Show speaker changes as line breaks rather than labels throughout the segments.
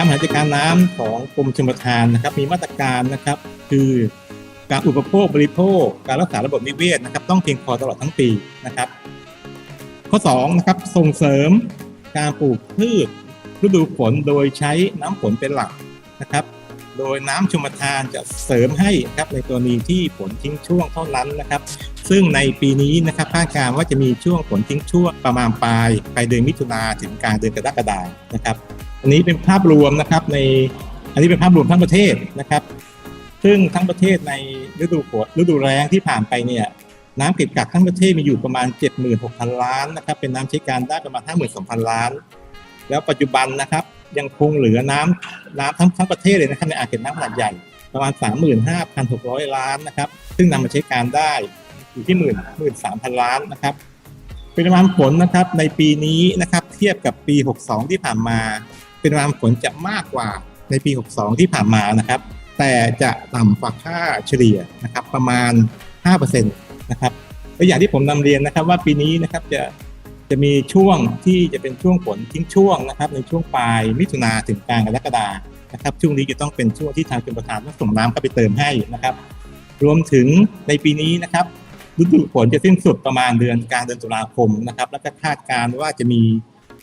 การบริหารจัดการน้ำของกรมชลประทานนะครับ มีมาตรการนะครับ คือการอุปโภคบริโภค การรักษาระบบนิเวศนะครับ ต้องเพียงพอตลอดทั้งปีนะครับ ข้อ2นะครับส่งเสริมการปลูกพืชฤดูฝนโดยใช้น้ำฝนเป็นหลักนะครับ โดยน้ำชมทานจะเสริมให้ครับในกรณีที่ฝนทิ้งช่วงเท่านั้นนะครับ ซึ่งในปีนี้นะครับคาดการณ์ว่าจะมีช่วงฝนทิ้งช่วงประมาณปลายปลายเดือนมิถุนาถึงกลางเดือนกรกฎาคมนะครับ อันนี้เป็นภาพรวมนะครับในอันนี้เป็นภาพรวมทั้งประเทศนะครับ ซึ่งทั้งประเทศในฤดูฝนฤดูแล้งที่ผ่านไปเนี่ยน้ำเก็บกักทั้งประเทศมีอยู่ประมาณ 76,000 ล้านนะครับ เป็นน้ำใช้การได้ประมาณ 52,000 ล้าน แล้วปัจจุบันนะครับยังคงเหลือน้ำน้ำทั้งทั้งประเทศเลยนะครับในอ่างเก็บน้ำขนาดใหญ่ประมาณ 35,600 ล้านนะครับ ซึ่งนำมาใช้การได้อยู่ที่ 13,000 ล้านนะครับปริมาณฝนนะครับในปีนี้นะครับเทียบกับปี 62 ที่ผ่านมา ปริมาณฝนจะมากกว่าในปี 62 ที่ผ่านมานะครับ แต่จะต่ำกว่าค่าเฉลี่ยนะครับประมาณ 5%นะครับและอย่างที่ผมนำเรียนนะครับว่าปีนี้นะครับจะจะมีช่วงที่จะเป็นช่วงฝนทิ้งช่วงนะครับ ในช่วงปลายมิถุนาถึงกลางกรกฎานะครับช่วงนี้จะต้องเป็นช่วงที่ทางชลประทานต้องส่งน้ำเข้าไปเติมให้นะครับ รวมถึงในปีนี้นะครับฤดูฝนจะสิ้นสุดประมาณเดือนกลางเดือนตุลาคมนะครับ แล้วก็คาดการณ์ว่าจะมี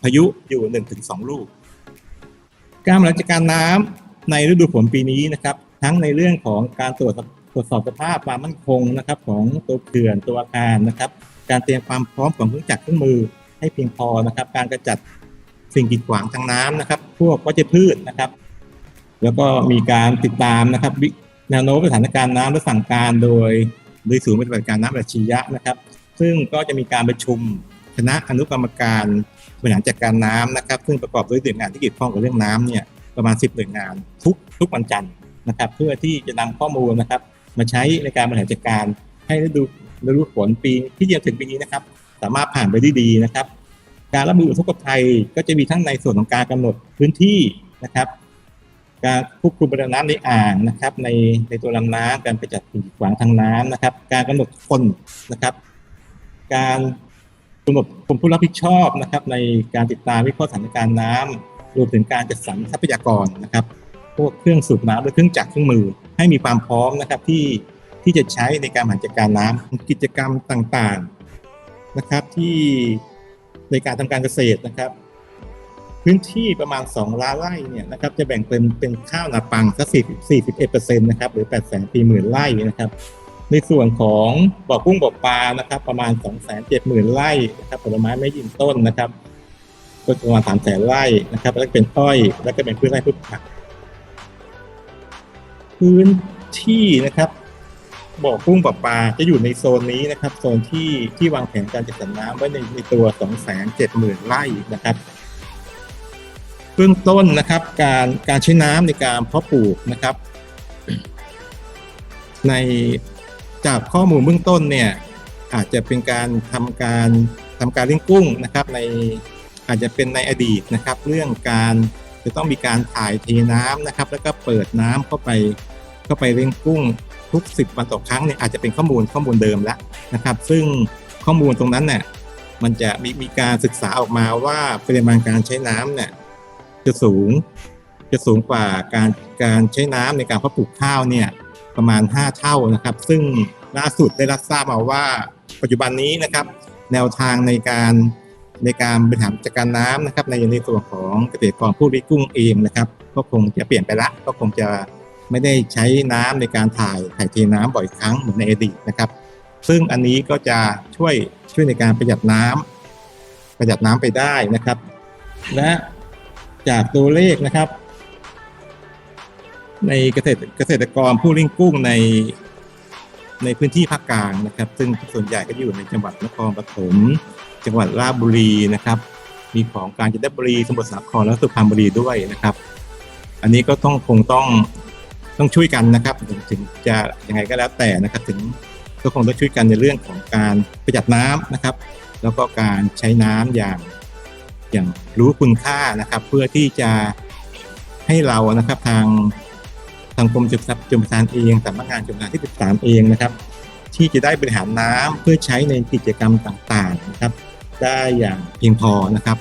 พายุอยู่ 1-2 ลูก การบริหารจัดการน้ำในฤดูฝนปีนี้นะครับ ทั้งในเรื่องของการตรวจตรวจสอบสภาพความมั่นคงนะครับของตัวเขื่อนตัวอาคารนะครับ การเตรียมความพร้อมของเครื่องจักรเครื่องมือให้เพียงพอนะครับ การกระจัดสิ่งกีดขวางทางน้ำนะครับ พวกวัชพืชนะครับ แล้วก็มีการติดตามนะครับแนวโน้มสถานการณ์น้ำและสั่งการโดยโดยศูนย์ปฏิบัติการน้ำอัจฉริยะนะครับ ซึ่งก็จะมีการประชุม คณะอนุกรรมการบริหารจัดการน้ำนะครับ ซึ่งประกอบด้วยหน่วยงานที่เกี่ยวข้องกับเรื่องน้ำเนี่ยประมาณ 10หน่วยงานทุกทุกวันจันทร์นะครับ เพื่อที่จะนำข้อมูลนะครับ มาใช้ในการบริหารจัดการ ให้ฤดูฤดูฝนปีที่จะถึงปีนี้นะครับ สามารถผ่านไปได้ดีนะครับ การรับมืออุทกภัยก็จะมีทั้งในส่วนของการกำหนดพื้นที่นะครับการควบคุมปริมาณน้ำในอ่างนะครับ ในในตัวลำน้ำการไปจัดสิ่งกีดขวางทางน้ำนะครับ การกำหนดคนนะครับ การ กำหนดคนผู้รับผิดชอบนะครับในการติดตามวิเคราะห์สถานการณ์น้ำรวมถึงการจัดสรรทรัพยากรนะครับพวกเครื่องสูบน้ำและเครื่องจักรเครื่องมือ ให้มีความพร้อมนะครับที่ที่จะใช้ในการบริหารจัดการน้ำกิจกรรมต่างๆนะครับที่ในการทำการเกษตรนะครับ พื้นที่ประมาณ 2 ล้านไร่เนี่ยนะครับจะแบ่งเป็นเป็นข้าวนาปังสัก40 41นะครับหรือ8 4 0 0 0 0ไร่นะครับ ในส่วนของบ่อกุ้งบ่อปลานะครับ ประมาณ 2 7 0 0 0 0ไร่นะครับผลไม้ไม่ยืนต้นนะครับก็ประมาณ3แสนไร่นะครับ แล้วก็เป็นอ้อย แล้วก็เป็นพืชไร่พืชผักพื้นที่นะครับบ่อกุ้งบ่อปลาจะอยู่ในโซนนี้นะครับ โซนที่ที่วางแผนการจัดสรรน้ำไว้ในในตัว 2 7 0 0 0 0ไร่นะครับเบื้องต้นนะครับ การการใช้น้ำในการเพาะปลูกนะครับ ใน จากข้อมูลเบื้องต้นเนี่ยอาจจะเป็นการทำการทำการเลี้ยงกุ้งนะครับในอาจจะเป็นในอดีตนะครับ เรื่องการจะต้องมีการถ่ายเทน้ำนะครับ แล้วก็เปิดน้ำเข้าไปเข้าไปเลี้ยงกุ้งทุก 10 วันต่อครั้งเนี่ยอาจจะเป็นข้อมูลข้อมูลเดิมแล้วนะครับ ซึ่งข้อมูลตรงนั้นเนี่ยมันจะมีมีการศึกษาออกมาว่าปริมาณการใช้น้ำเนี่ยจะสูง จะสูงกว่าการการใช้น้ำในการเพาะปลูกข้าวเนี่ย ประมาณ 5 เท่านะครับ ซึ่งล่าสุดได้รับทราบมาว่าปัจจุบันนี้นะครับ แนวทางในการในการบริหารจัดการน้ำนะครับ ในในส่วนของเกษตรกรผู้เลี้ยงกุ้งเองนะครับ ก็คงจะเปลี่ยนไปละก็คงจะไม่ได้ใช้น้ำในการถ่ายถ่ายเทน้ำบ่อยครั้งเหมือนในอดีตนะครับ ซึ่งอันนี้ก็จะช่วยช่วยในการประหยัดน้ำประหยัดน้ำไปได้นะครับ และจากตัวเลขนะครับ ในเกษตรเกษตรกรผู้เลี้ยงกุ้งในในพื้นที่ภาคกลางนะครับ ซึ่งส่วนใหญ่ก็อยู่ในจังหวัดนครปฐมจังหวัดราชบุรีนะครับ มีของกาญจนบุรีสมุทรสาครและสุพรรณบุรีด้วยนะครับ อันนี้ก็ต้องคงต้องต้องช่วยกันนะครับ ถึงถึงจะยังไงก็แล้วแต่นะครับ ถึงก็คงต้องช่วยกันในเรื่องของการประหยัดน้ำนะครับ แล้วก็การใช้น้ำอย่างอย่างรู้คุณค่านะครับ เพื่อที่จะให้เรานะครับทาง ทางกรมจุลทรัพย์จุลประทานเองสำนักงานจุลประทานที่ 13 เองนะครับ ที่จะได้บริหารน้ำเพื่อใช้ในกิจกรรมต่างๆนะครับ ได้อย่างเพียงพอนะครับ